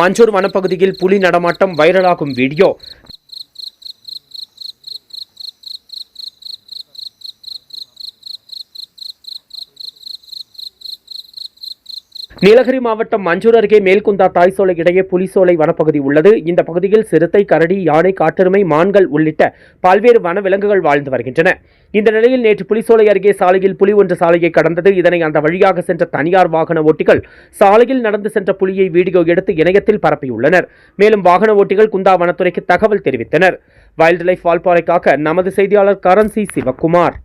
மஞ்சூர் வனப்பகுதியில் புலி நடமாட்டம் வைரலாகும் வீடியோ. நீலகிரி மாவட்டம் மஞ்சூர் அருகே மேல்குந்தா தாய்சோலை இடையே புலிசோலை வனப்பகுதி உள்ளது. இந்த பகுதியில் சிறுத்தை கரடி யானை காட்டெருமை மான்கள் உள்ளிட்ட பல்வேறு வன விலங்குகள் வாழ்ந்து வருகின்றன. இந்த நிலையில் நேற்று புலிசோலை அருகே சாலையில் புலி ஒன்று சாலையை கடந்தது. இதனை அந்த வழியாக சென்ற தனியார் வாகன ஓட்டிகள் சாலையில் நடந்து சென்ற புலியை வீடியோ எடுத்து இணையத்தில் பரப்பியுள்ளனர். மேலும் வாகன ஓட்டிகள் குந்தா வனத்துறைக்கு தகவல் தெரிவித்தனர். வைல்ட் லைஃப் வால்பாறைக்காக நமது செய்தியாளர் கரன்சி சிவக்குமார்